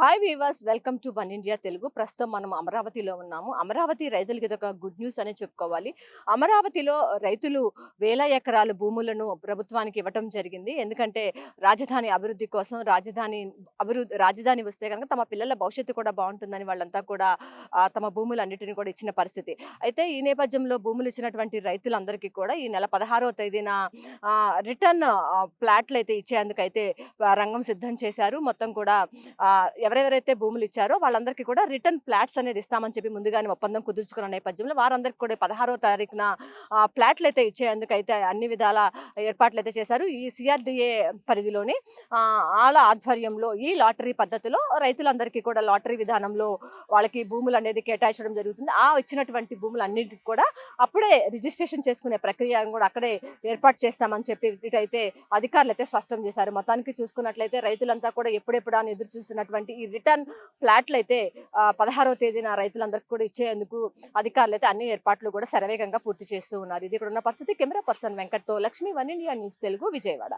Hi viewers welcome to One India Telugu ప్రస్తుతం మనం అమరావతిలో ఉన్నాము. అమరావతి రైతులకి ఇది ఒక గుడ్ న్యూస్ అనే చెప్పుకోవాలి. అమరావతిలో రైతులు వేల ఎకరాల భూములను ప్రభుత్వానికి ఇవ్వటం జరిగింది. ఎందుకంటే రాజధాని అభివృద్ధి కోసం రాజధాని అభివృద్ధి రాజధాని వస్తే కనుక తమ పిల్లల భవిష్యత్తు కూడా బాగుంటుందని వాళ్ళంతా కూడా తమ భూములన్నిటిని కూడా ఇచ్చిన పరిస్థితి. అయితే ఈ నేపథ్యంలో భూములు ఇచ్చినటువంటి రైతులందరికీ కూడా ఈ నెల పదహారవ తేదీన రిటర్న్ ప్లాట్లు అయితే ఇచ్చేందుకైతే రంగం సిద్ధం చేశారు. మొత్తం కూడా ఎవరెవరైతే భూములు ఇచ్చారో వాళ్ళందరికీ కూడా రిటర్న్ ప్లాట్స్ అనేది ఇస్తామని చెప్పి ముందుగానే ఒప్పందం కుదుర్చుకున్న నేపథ్యంలో వారందరికీ కూడా పదహారో తారీఖున ఫ్లాట్లు ప్లాట్లు అయితే ఇచ్చేందుకు అయితే అన్ని విధాల ఏర్పాట్లు అయితే చేశారు. ఈ సిఆర్డిఏ పరిధిలోని ఆ, ఆల ఆధ్వర్యంలో ఈ లాటరీ పద్ధతిలో రైతులందరికీ కూడా లాటరీ విధానంలో వాళ్ళకి భూములు అనేది కేటాయించడం జరుగుతుంది. ఆ ఇచ్చినటువంటి భూములు కూడా అప్పుడే రిజిస్ట్రేషన్ చేసుకునే ప్రక్రియ కూడా అక్కడే ఏర్పాటు చేస్తామని చెప్పి ఇటైతే అధికారులు అయితే స్పష్టం చేశారు. మొత్తానికి చూసుకున్నట్లయితే రైతులంతా కూడా ఎప్పుడెప్పుడు అని ఎదురు చూస్తున్నటువంటి ఈ రిటర్న్ ఫ్లాట్లు అయితే పదహారవ తేదీన రైతులందరికీ కూడా ఇచ్చేందుకు అధికారులు అయితే అన్ని ఏర్పాట్లు కూడా శరవేగంగా పూర్తి చేస్తూ ఉన్నారు. ఇది ఇక్కడ ఉన్న పరిస్థితి. Camera person వెంకట్తో Lakshmi One India news Telugu Vijayawada.